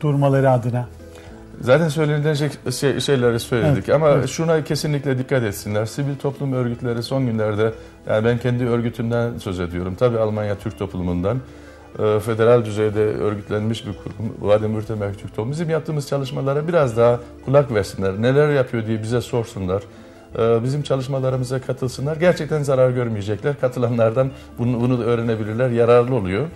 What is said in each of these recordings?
durmaları adına. Zaten söylenilecek şey, şeyleri söyledik Evet, ama evet. şuna kesinlikle dikkat etsinler. Sivil toplum örgütleri son günlerde, yani ben kendi örgütümden söz ediyorum. Tabii Almanya Türk toplumundan e, federal düzeyde örgütlenmiş bir kurum. Baden-Württemberg Türk toplumu. Bizim yaptığımız çalışmalara biraz daha kulak versinler. Neler yapıyor diye bize sorsunlar. E, Bizim çalışmalarımıza katılsınlar. Gerçekten zarar görmeyecekler. Katılanlardan bunu, bunu öğrenebilirler. Yararlı oluyor.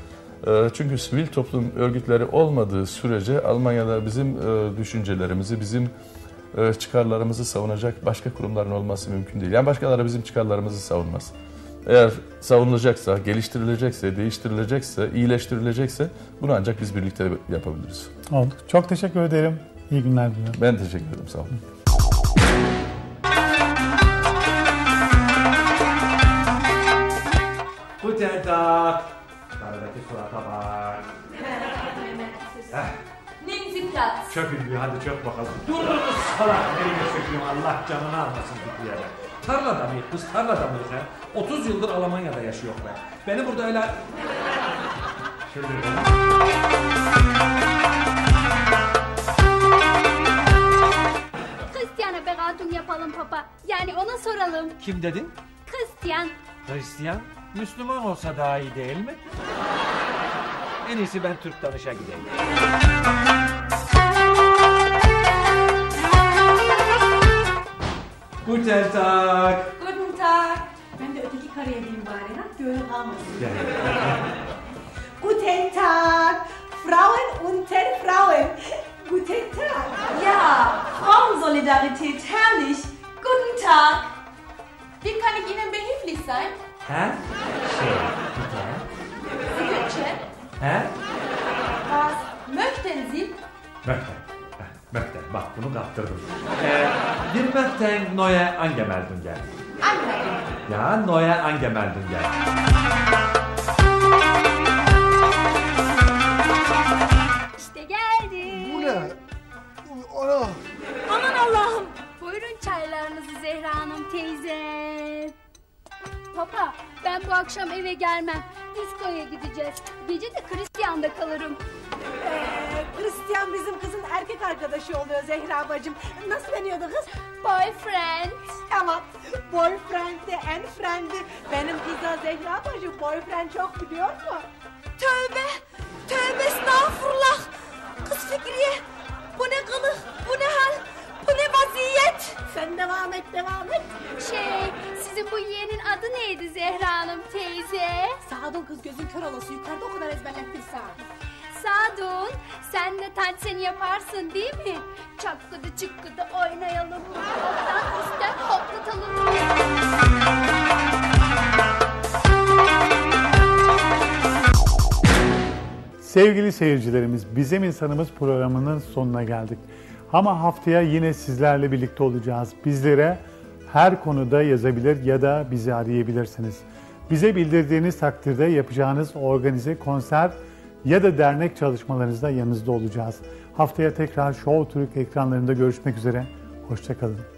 E, Çünkü sivil toplum örgütleri olmadığı sürece Almanya'da bizim e, düşüncelerimizi, bizim e, çıkarlarımızı savunacak başka kurumların olması mümkün değil. Yani başkaları bizim çıkarlarımızı savunmaz. Eğer savunulacaksa, geliştirilecekse, değiştirilecekse, iyileştirilecekse bunu ancak biz birlikte yapabiliriz. Oldu. Çok teşekkür ederim. İyi günler diliyorum. Ben teşekkür ederim. Sağ olun. Guten Tag. Surata bak. Sie Platz. Çökün bir hadi çök bakalım. Durdunuz salak. Nereye çökeyim Allah canını almasın bir yere. Tarlada mıyız kız tarlada mıyız ha? 30 yıldır Almanya'da yaşıyor be. Beni burada öyle... Şöyle Christian'a Beratung yapalım papa. Yani ona soralım. Kim dedin? Christian. Hristiyan. Müslüman olsa daha iyi değil mi? En iyisi ben Türk danışa gideyim. Guten Tag. Guten Tag. Ben de öteki kareye diyeyim bari. Ha? Göğe kalmasın. Gel. Guten Tag. Frauen unter Frauen. Guten Tag. Ja, Frauensolidarität, herrlich. Guten Tag. Wie kann ich Ihnen behilflich sein? Şey, bitte. Sie Ha? Was möchten Sie? Möchten. Möchten. Bak bunu kaptırdım. Ee, bir möchten neue angemeldet gel. Anmelden. Ya neue angemeldet gel. İşte geldi. Bu ne? Ana! Aman Allah'ım. Buyurun çaylarınızı Zehra Hanım teyze. Papa ben bu akşam eve gelmem. Diskoya gideceğiz. Gece de Christian'da kalırım. Ee, Christian bizim kızın erkek arkadaşı oluyor Zehra bacım. Nasıl deniyordu kız? Boyfriend. Evet. Boyfriend de en friend'i. Benim kıza Zehra bacım boyfriend çok biliyor mu? Tövbe. Tövbe estağfurullah. Kız Fikriye. Bu ne neydi Zehra Hanım teyze? Sağ kız gözün kör olası yukarıda o kadar ezberlettin sağ. Sadun sen de tanseni yaparsın değil mi? Çakkıdı çıkkıdı oynayalım. Hoptan üstten hoplatalım. Sevgili seyircilerimiz, Bizim İnsanımız programının sonuna geldik. Ama haftaya yine sizlerle birlikte olacağız. Bizlere her konuda yazabilir ya da bizi arayabilirsiniz. Bize bildirdiğiniz takdirde yapacağınız organize konser ya da dernek çalışmalarınızda yanınızda olacağız. Haftaya tekrar Show Türk ekranlarında görüşmek üzere. Hoşçakalın.